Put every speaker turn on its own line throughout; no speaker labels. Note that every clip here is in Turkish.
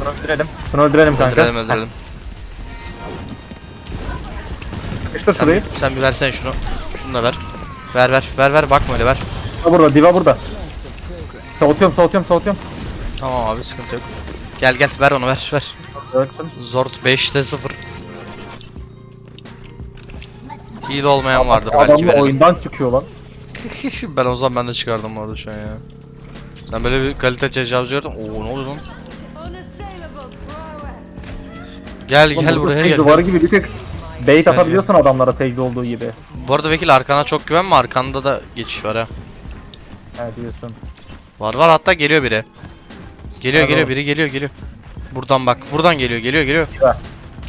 Şunu öldürelim. Şunu öldürelim kanka.
Öldürelim öldürelim.
Sıkıştır
Sen,
şurayı.
sen bir versene şunu. Şunu da ver. Ver ver ver ver bakma öyle ver.
Diva burada, diva burada. Soğutuyorum, soğutuyorum, soğutuyorum.
Tamam abi sıkıntı yok. Gel gel ver onu ver ver.
Öldüm.
Zord 5'te 0. İyi de olmayan vardır
Adam
belki verelim.
oyundan çıkıyor lan.
ben o zaman ben de çıkardım orada şu an ya. Sen böyle bir kalite tecavüz gördün. Oo ne oluyor lan? Gel
Oğlum
gel buraya gel.
Duvarı gibi bir tek bait
Gel,
atabiliyorsun adamlara secde olduğu gibi.
Bu arada Vekil arkana çok güvenme arkanda da geçiş var ha.
He diyorsun.
Var var hatta geliyor biri. Geliyor
Nerede
geliyor biri geliyor geliyor. Buradan bak buradan geliyor geliyor geliyor.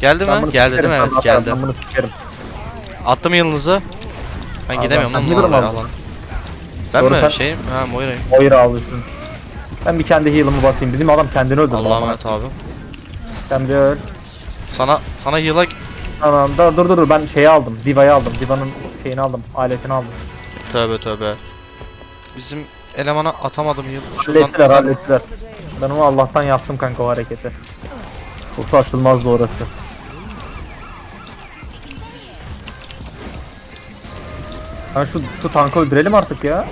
Geldi
Ben
mi? Geldi değil mi? Evet
de atarım,
geldi.
Ben bunu sikerim.
Attım yılınızı. Ben
Al,
gidemiyorum lan oraya alan. Ben
Doğru,
mi?
sen-
Şey ha Moira.
Moira alıyorsun. Ben bir kendi heal'ımı basayım. Bizim adam kendini öldürdü.
Allah'a emanet abi.
Sen bir öl.
Sana sana heal'a
Tamam dur dur dur ben şeyi aldım. Diva'yı aldım. Diva'nın şeyini aldım. Aletini aldım.
tövbe tövbe. Bizim elemana atamadım heal. Şuradan
Hallettiler hallettiler. Ben onu Allah'tan yaptım kanka o hareketi. Yoksa açılmazdı orası. Ben şu şu tankı öldürelim artık ya.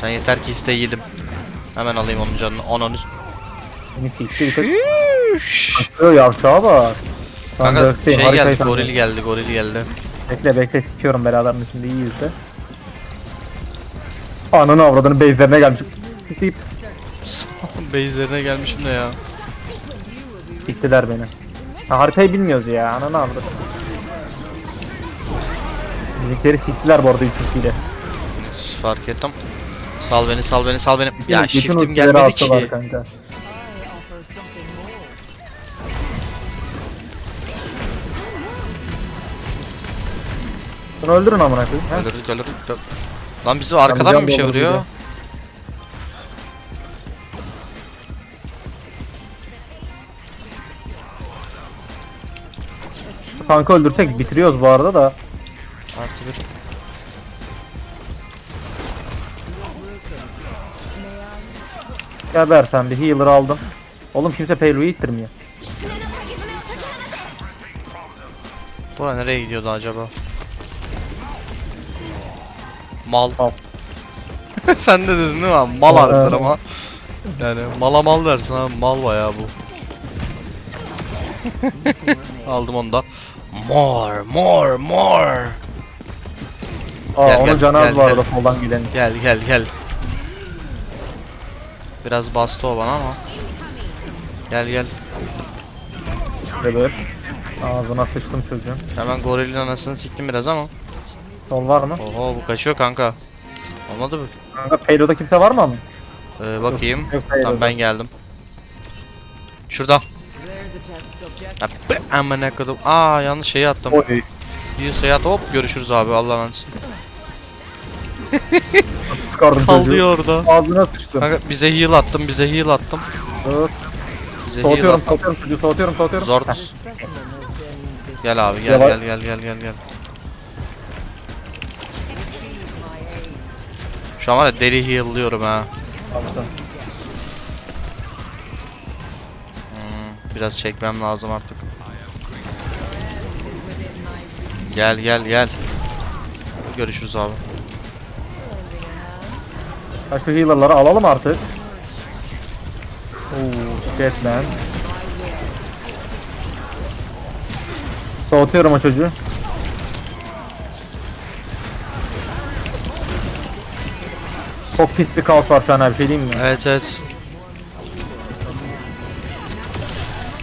Sen yeter ki iste yedim. Hemen alayım onun canını. Onun.
Beni.
Şşş.
Yo yavşağa bak.
Kanka şey
harikayı
geldi,
tanıdım.
goril geldi, goril geldi.
Bekle bekle sikiyorum beraberin içinde iyi yüzde. Ananı avradını base'lerine gelmiş. Siktir
Base'lerine gelmişim de ya.
Siktiler beni. Ha, haritayı bilmiyoruz ya ananı avradını. Bizimkileri siktiler bu arada 3 ile.
Fark ettim. Sal beni, sal beni, sal beni. Ya
Bütün
shift'im gelmedi ki.
Kanka. Bunu öldürün amına koyayım. ha?
Öldürdük, öldürdük. Lan bizi arkadan mı bir şey
Canım
vuruyor?
Şu tankı öldürsek bitiriyoruz bu arada da.
Artı bir.
Geber sen bir healer aldım. Oğlum kimse payload'u ittirmiyor.
Bura nereye gidiyordu acaba? Mal.
Mal.
Sen de dedin değil mi? Mal harbiden ama. Yani mala mal dersin ha. Mal bayağı bu. Aldım onu da. More, more, more.
Aa
Gel,
onun canı az bu arada soldan gelen.
Gel gel gel. Biraz bastı o bana ama. Gel gel.
Geber. Ağzına sıçtım çocuğun.
Hemen gorilin anasını siktim biraz ama.
Sol var mı?
Oho bu kaçıyor kanka. Olmadı mı?
Kanka payload'da kimse var mı ama?
Ee, bakayım.
Yok.
Tamam ben geldim. Şurada.
There's a test subject.
Ya, be- Amına kodum. Aa yanlış şeyi attım.
Oy.
Bir sayı at hop görüşürüz abi.
Çıkardım çocuğu.
Kalıyor orada.
Ağzına sıçtım.
Kanka bize heal attım, bize heal attım.
Dur.
Bize heal
Soğutuyorum
attım.
soğutuyorum soğutuyorum soğutuyorum.
Zor. Gel abi gel
Yavaş.
gel gel gel gel gel. Şu an var ya deli heal'lıyorum ha. Hmm, biraz çekmem lazım artık. Gel gel gel. Görüşürüz abi.
Ha şu healer'ları alalım artık. Oo, shit man. Soğutuyorum o çocuğu. Çok pis bir kaos var şu an her şey değil mi?
Evet evet.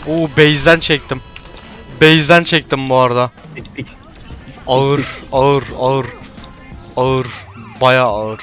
Oo base'den çektim. Base'den çektim bu arada.
Pik pik.
Ağır, ağır, ağır. Ağır. Bayağı ağır.